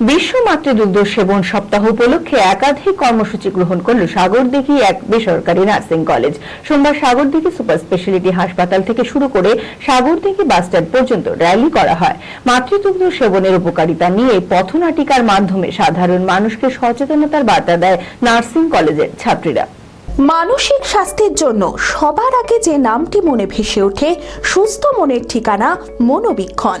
বিশ্ব মাতৃদুগ্ধ সেবন সপ্তাহ উপলক্ষে একাধিক কর্মসূচি গ্রহণ করল সাগরদিঘি এক বেসরকারি নার্সিং কলেজ। সোমবার সাগরদিঘি সুপার স্পেশালিটি হাসপাতাল থেকে শুরু করে সাগরদিঘি বাসস্ট্যান্ড পর্যন্ত র্যালি করা হয়। মাতৃদুগ্ধ সেবনের উপকারিতা নিয়ে পথনাটিকার মাধ্যমে সাধারণ মানুষকে সচেতনতার বার্তা দেয় নার্সিং কলেজের ছাত্রীরা। মানসিক স্বাস্থ্যের জন্য সবার আগে যে নামটি মনে ভেসে ওঠে, সুস্থ মনের ঠিকানা মনোবীক্ষণ।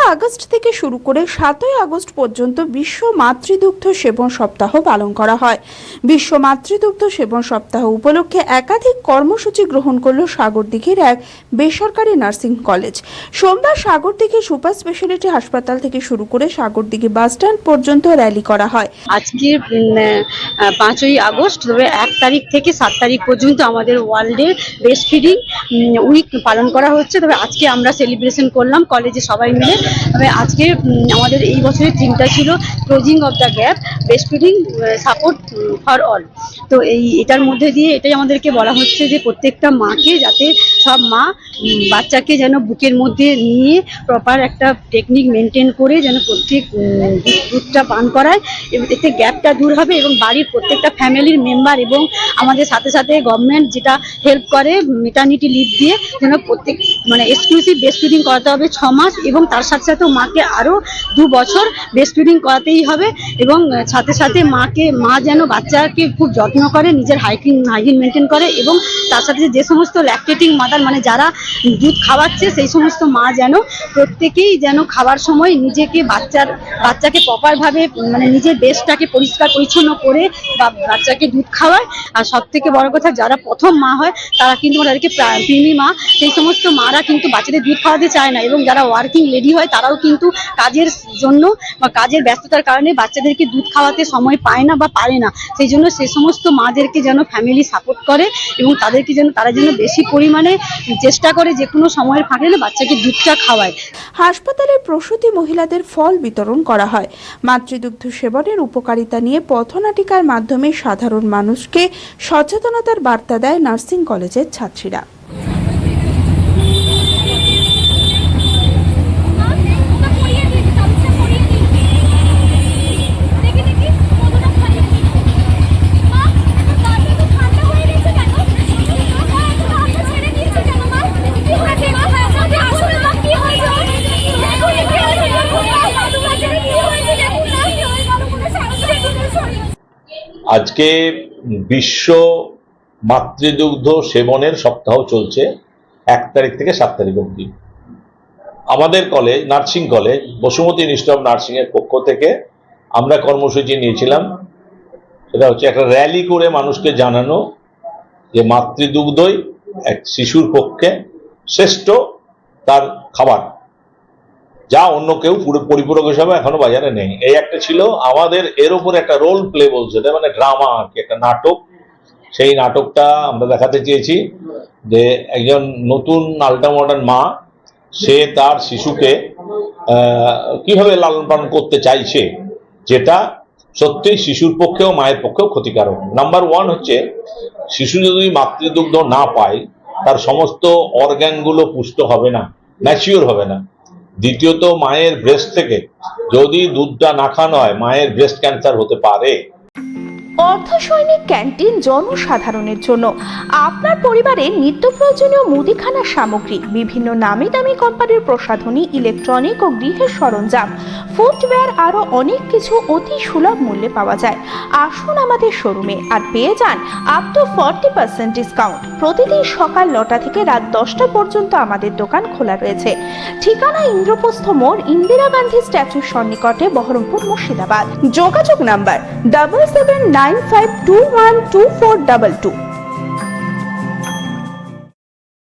আগস্ট থেকে শুরু করে সাতই আগস্ট পর্যন্ত বিশ্ব মাতৃদুগ্ধ সেবন সপ্তাহ পালন করা হয়। বিশ্ব মাতৃদুগ্ধ সেবন সপ্তাহ উপলক্ষে একাধিক কর্মসূচি গ্রহণ করল সাগরদিঘির এক বেসরকারি নার্সিং কলেজ। সোমবার সাগরদিঘি সুপার স্পেশালিটি হাসপাতাল থেকে শুরু করে সাগরদিঘি বাসস্ট্যান্ড পর্যন্ত র্যালি করা হয়। আজকে পাঁচই আগস্ট, তবে এক তারিখ থেকে সাত তারিখ পর্যন্ত আমাদের ওয়ার্ল্ডে ব্রেস্ট ফিডিং উইক পালন করা হচ্ছে। তবে আজকে আমরা সেলিব্রেশন করলাম কলেজে সবাই মিলে আজকে উম, আমাদের এই বছরের থিমটা ছিল closing of the gap best feeding support for all তো এই, এটার মধ্যে দিয়ে এটাই আমাদেরকে বলা হচ্ছে যে প্রত্যেকটা মাকে যাতে সব মা বাচ্চাকে যেন বুকের মধ্যে নিয়ে প্রপার একটা টেকনিক মেনটেন করে যেন প্রত্যেক দুধটা পান করায়, এবং এতে গ্যাপটা দূর হবে এবং বাড়ির প্রত্যেকটা ফ্যামিলির মেম্বার এবং আমাদের সাথে সাথে গভর্নমেন্ট যেটা হেল্প করে মেটার্নিটি লিভ দিয়ে যেন প্রত্যেক মানে এক্সক্লুসিভ বেস্ট ফিডিং করাতে হবে ছ মাস এবং তার সাথে সাথে মাকে আরও দু বছর বেস্ট ফিডিং করাতেই হবে এবং সাথে সাথে মাকে, মা যেন বাচ্চাকে খুব যত্ন করে, নিজের হাইজিন হাইজিন মেনটেন করে এবং তার সাথে যে সমস্ত ল্যাকটেটিং মাদার মানে যারা দুধ খাওয়াচ্ছে, সেই সমস্ত মা যেন প্রত্যেকেই যেন খাওয়ার সময় নিজেকে বাচ্চার, বাচ্চাকে প্রপারভাবে মানে নিজের বেশটাকে পরিষ্কার পরিচ্ছন্ন করে বা বাচ্চাকে দুধ খাওয়ায়। আর সব থেকে বড় কথা, যারা প্রথম মা হয়, তারা কিন্তু তাদেরকে প্রিমি মা। সেই সমস্ত মারা কিন্তু বাচ্চাদের দুধ খাওয়াতে চায় না এবং যারা ওয়ার্কিং লেডি হয়, তারাও কিন্তু কাজের জন্য বা কাজের ব্যস্ততার কারণে বাচ্চাদেরকে দুধ খাওয়াতে সময় পায় না বা পারে না। সেই জন্য সে সমস্ত মাদেরকে যেন ফ্যামিলি সাপোর্ট করে এবং তাদেরকে যেন তারা যেন বেশি পরিমাণে চেষ্টা করে যে কোনো সময়ের ফাঁকে বাচ্চাকে দুধটা খাওয়ায়। হাসপাতালের প্রসূতি মহিলাদের ফল বিতরণ করা হয়। মাতৃদুগ্ধ সেবনের উপকারিতা নিয়ে পথনাটিকার মাধ্যমে সাধারণ মানুষকে সচেতনতার বার্তা দেয় নার্সিং কলেজের ছাত্রীরা। আজকে বিশ্ব মাতৃদুগ্ধ সেবনের সপ্তাহ চলছে এক তারিখ থেকে সাত তারিখ অবধি। আমাদের college nursing college Basumati institute of nursing এর পক্ষ থেকে আমরা কর্মসূচি নিয়েছিলাম। সেটা হচ্ছে একটা র্যালি করে মানুষকে জানানো যে মাতৃদুগ্ধই এক শিশুর পক্ষে শ্রেষ্ঠ তার খাবার। যা অন্য কেউ পুরো পরিপূরক হিসাবে এখনও বাজারে নেই। এই একটা ছিল আমাদের, এর উপর একটা রোল প্লে বলছে মানে ড্রামা আর কি, একটা নাটক। সেই নাটকটা আমরা দেখাতে চেয়েছি যে একজন নতুন আল্ট্রা মডার্ন মা, সে তার শিশুকে কীভাবে লালন পালন করতে চাইছে, যেটা সত্যিই শিশুর পক্ষেও মায়ের পক্ষেও ক্ষতিকারক। নাম্বার ওয়ান হচ্ছে, শিশু যদি মাতৃদুগ্ধ না পায়, তার সমস্ত অর্গ্যানগুলো পুষ্ট হবে না ম্যাচিওর হবে না। দ্বিতীয়ত, মায়ের ব্রেস্ট থেকে যদি দুধটা না খান হয়, মায়ের ব্রেস্ট ক্যান্সার হতে পারে। অর্ধসৈনিক ক্যান্টিন জনসাধারণের জন্য। আপনার পরিবারে নিত্য প্রয়োজনীয় মুদিখানা সামগ্রী, বিভিন্ন নামি দামি কোম্পানির প্রসাধনী, ইলেকট্রনিক ও গৃহের সরঞ্জাম ফুটওয়্যার আরও অনেক কিছু অতি সুলভ মূল্যে পাওয়া যায়। আসুন আমাদের শোরুমে আর পেয়ে যান up to forty percent discount প্রতিদিন সকাল নটা থেকে রাত দশটা পর্যন্ত আমাদের দোকান খোলা রয়েছে। ঠিকানা ইন্দ্রপ্রস্থ মোড়, ইন্দিরা গান্ধী স্ট্যাচুর সন্নিকটে বহরমপুর মুর্শিদাবাদ। যোগাযোগ number double seven nine five two one two four double two